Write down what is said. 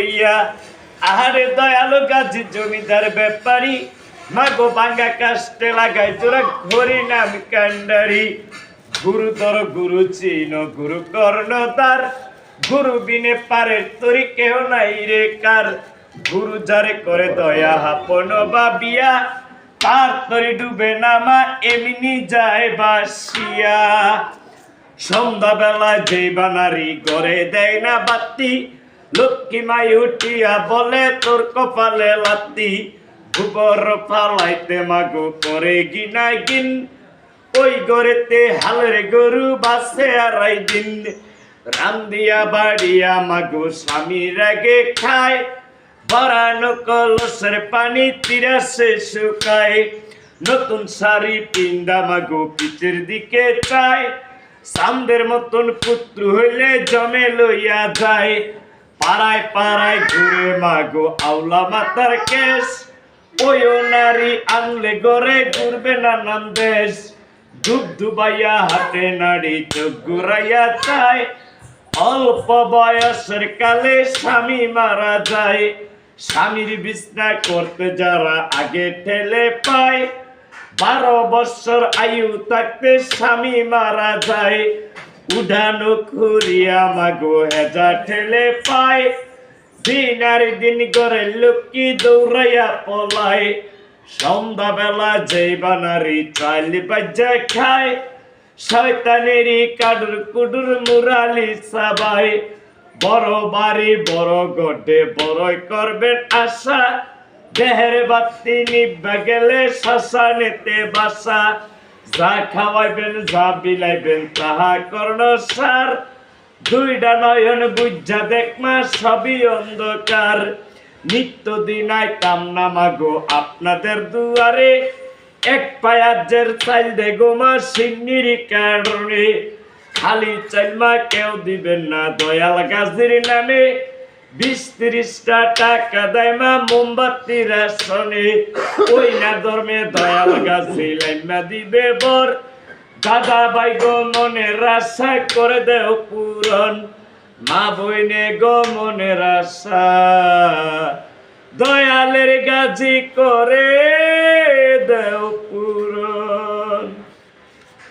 লইয়া আহারে দয়ালু গাছি জমিদার ব্যাপারী, মাগো বাঙ্গা কাস্টে লাগাই তোরা ঘড়ি নাম কান্ডারি গুরুতর গুরু চিন গুরু গুরু বিনে পারে কেহ নাই রে কার। গুরু যারে করে দয়া হাপন বাবিয়া, তার তরি ডুবে নামা এমনি যায় বাসিয়া। সন্ধ্যাবেলা যে বানারি গড়ে দেয় না বাতি লক্ষ্মী মাই উঠিয়া বলে, তোর কপালে লাতি গোবর ফালাইতে মাগো করে গিনা গিন। ওই গড়েতে হালের গরু বাসে আড়াই দিন। রান্দিয়া বাড়িয়া মাগো স্বামী রাগে খায়। ভরানো কলসের পানি তিরাসে শুকায়। নতুন শাড়ি পিন্দা মাগো পিচের দিকে চায়। সামদের মতন পুত্র হইলে জমে লইয়া যায়। পাড়ায় পাড়ায় ঘুরে মাগো আউলা মাতার কেশ। ওই নারী আনলে গড়ে ঘুরবে নানান দেশ। ডুব ডুবাইয়া হাতে নাড়ি চোখ ঘুরাইয়া চায়। অল্প বয়সের কালে স্বামী মারা যায়। স্বামীর বিছনা করতে যারা আগে ঠেলে পায়। বারো বছর আয়ু থাকতে স্বামী মারা যায়। উঠানো খুরিয়া মাগো হেজা ঠেলে পায়। দিন আর দিন করে লক্ষ্মী দৌড়াইয়া পলায়। সন্ধ্যাবেলা যেই বানারি চাইল বাজ্যা খায়। শয়তানেরই কাডুর কুডুর মুরালি সাবাই বড় বাড়ি বড় গটে বড়ই করবেন আশা। দেহের বাতি নিবা গেলে শ্মশানেতে বাসা। যা খাওয়াইবেন, যা বিলাইবেন, তাহা কর্ণ সার। দুইটা নয়ন বুঝা দেখমা সবই অন্ধকার। নিত্য দিনায় কামনা মাগো আপনাদের দুয়ারে। এক পায়াজের চাইল দে গোমা সিন্নির কারণে। খালি চাইলমা কেউ দিবেন না দয়াল গাজির নামে। বিশ ত্রিশটা টাকা দেয় মা মোমবাতি আসনে। ওই না ধর্মে দয়াল গাছে লাইমা দিবে বর। দাদা ভাই গো মনের আশা করে দেও পূরণ। মা বইনে গো মনের আশা। দয়ালের গাজি করে